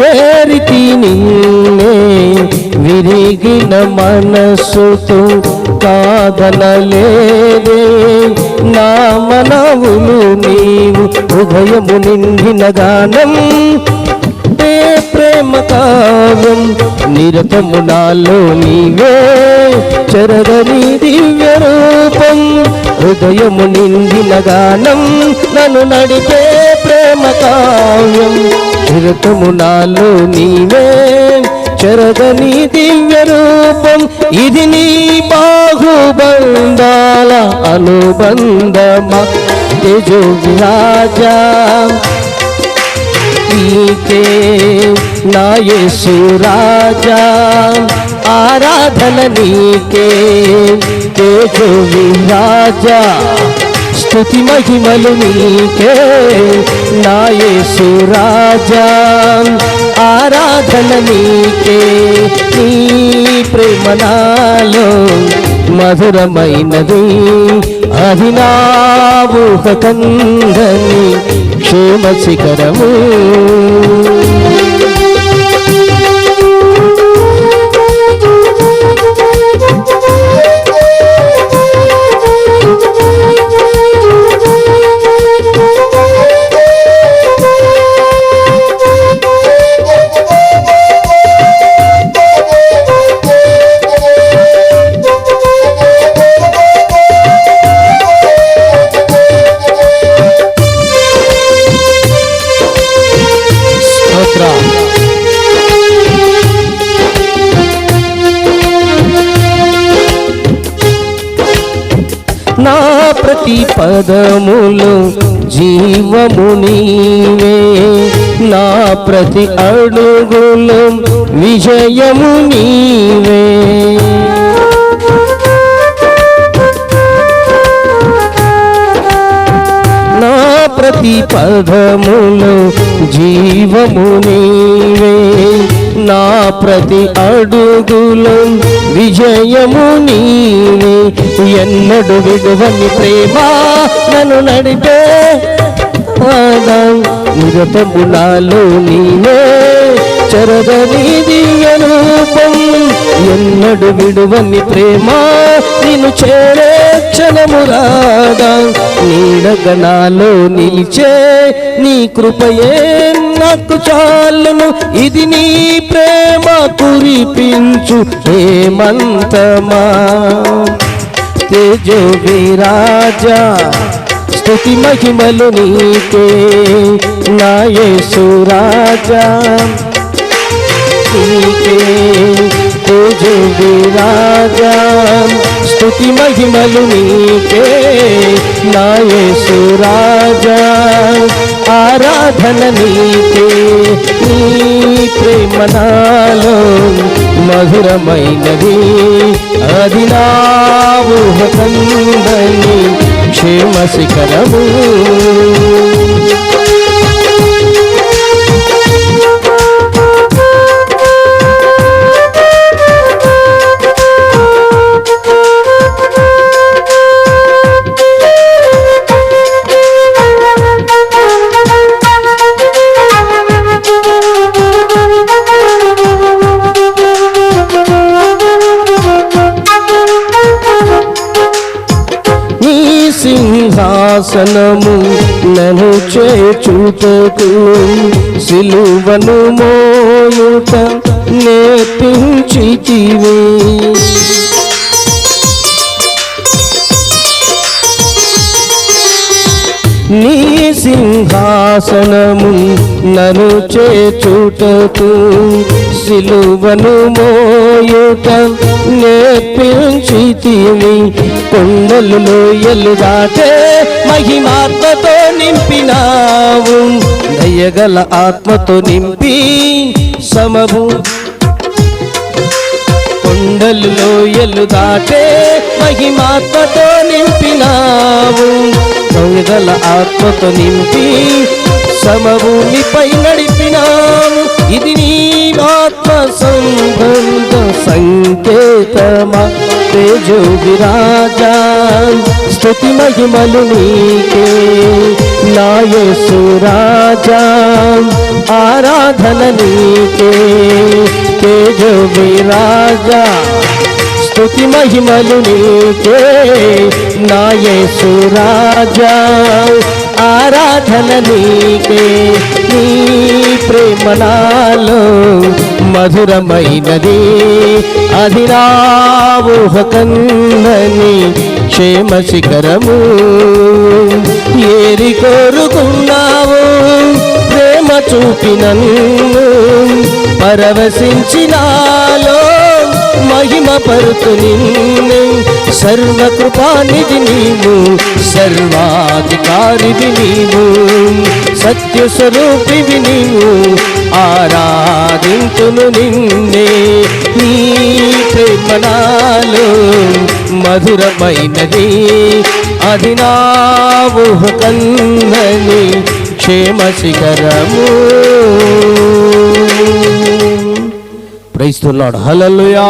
చేరితి నిన్నే విరిగిన మనస్సుతో కాదనలేదే. నా మనవులు నీవు హృదయము నిండిన గానం. ఏ ప్రేమ కావ్యం నిరతము నాలో నీవే. చరదని దివ్య రూపం హృదయము నిండిన గానం. నన్ను నడిపే ప్రేమ కావ్యం. నిరతము నాలో నీవే. చరదని దివ్య రూపం ఇది నీ బాహుబంధాల అనుబంధమా? తేజో విరాజా నీకే నా యేసు రాజా. ఆరాధన నీకే తేజో విరాజా స్థుతి మహిమలు నీకే. నా రాజా ఆరాధన నీకే. నీ ప్రేమ నాలో మధురమైనది. అది నా ఊహ కందని క్షేమ శిఖరము నా ప్రతి పదములు జీవము నీవే. నా ప్రతి అడుగులు విజయము నీవే. నా ప్రతి పదములు జీవము నీవే. నా ప్రతి అడుగులో విజయము నీవే. ఎన్నడు విడువని ప్రేమ నన్ను నడిపే పాదం. నిరతము నాలో నీవే చరదని దివ్యరూపం ఎన్నడు విడువని ప్రేమ నేను చేరే క్షణము రాదా. నీడగణాలో నిలిచే నీ కృపయే నాకు చాలును. ఇది నీ ప్రేమ కురిపించు హేమంతమా. తేజో విరాజా స్థుతి మహిమలు నీకే నాయసు రాజా. నీకే తేజో విరాజా స్తుతి మహిమలు నీకే. నా రాజా ఆరాధన నీకే. నీ ప్రేమ నాలో మధురమైనది. అది నా ఊహ కందని క్షేమ శిఖరము శాసనము నన్ను చేచుటకు సిలువను మోయుట నేర్పించితివే. నీ సింహాసనము నను చేచుటకు సిలువను మోయుట నేర్పించితివి కొండలు లోయలు దాటే మహిమాత్మతో నింపినావు. దయగల ఆత్మతో నింపి సమము. కొండలు లోయలు దాటే మహిమాత్మతో నింపినావు. దయగల ఆత్మతో నింపి సమభూమిపై నడిపి ఆత్మ సంబంధ సంకేతమా తేజో విరాజా స్తుతి మహిమలు నీకే నా యేసు రాజా ఆరాధన నీకే తేజో విరాజా ఆరాధన నీకే నీ ప్రేమ నాలో మధురమైనది. అది నా క్షేమ శిఖరము. ఏరి కోరుకున్నావు ప్రేమ చూపి నన్ను మహిమ పరుతు నిన్ను. సర్వకృపానిధి నీవు సర్వాధికారివి నీవు. సత్య స్వరూపివి నీవు ఆరాధించును నిన్నే. నీ ప్రేమనాలు మధురమైనది. అది నా ఊహకందని క్షేమ శిఖరము ప్రైస్తున్నాడు హలలుయా